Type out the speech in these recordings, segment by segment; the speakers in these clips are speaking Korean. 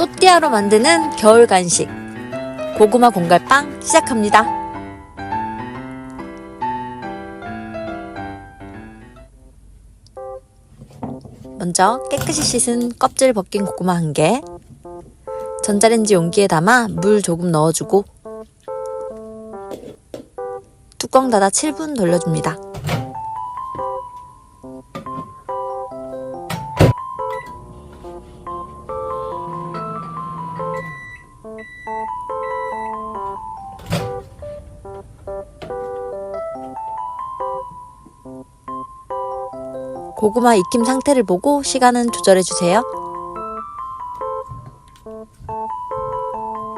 또띠아로 만드는 겨울 간식 고구마 공갈빵 시작합니다. 먼저 깨끗이 씻은 껍질 벗긴 고구마 한 개, 전자레인지 용기에 담아 물 조금 넣어주고 뚜껑 닫아 7분 돌려줍니다. 고구마 익힘 상태를 보고 시간은 조절해 주세요.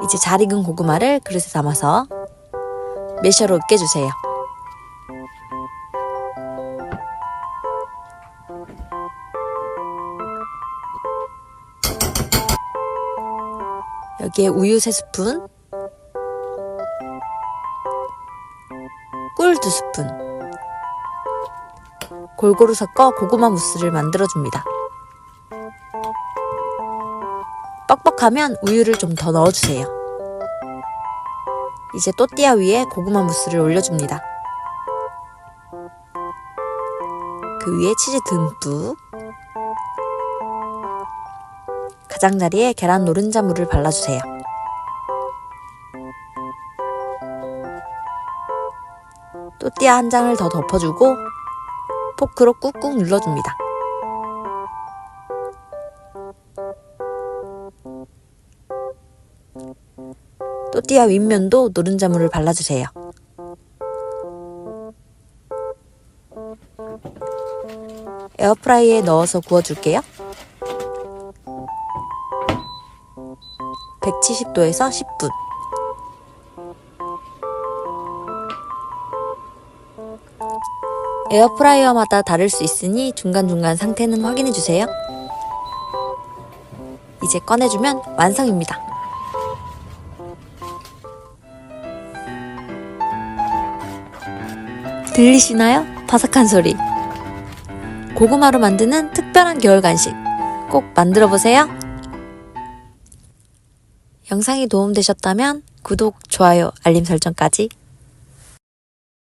이제 잘 익은 고구마를 그릇에 담아서 매셔로 으깨주세요. 여기에 우유 3스푼, 꿀 2스푼, 골고루 섞어 고구마 무스를 만들어줍니다. 뻑뻑하면 우유를 좀 더 넣어주세요. 이제 또띠아 위에 고구마 무스를 올려줍니다. 그 위에 치즈 듬뿍 가장자리에 계란 노른자 물을 발라주세요. 또띠아 한 장을 더 덮어주고 포크로 꾹꾹 눌러줍니다. 또띠아 윗면도 노른자 물을 발라주세요. 에어프라이에 넣어서 구워줄게요. 170도에서 10분. 에어프라이어마다 다를 수 있으니 중간중간 상태는 확인해 주세요. 이제 꺼내주면 완성입니다. 들리시나요? 바삭한 소리. 고구마로 만드는 특별한 겨울 간식 꼭 만들어 보세요. 영상이 도움되셨다면 구독, 좋아요, 알림 설정까지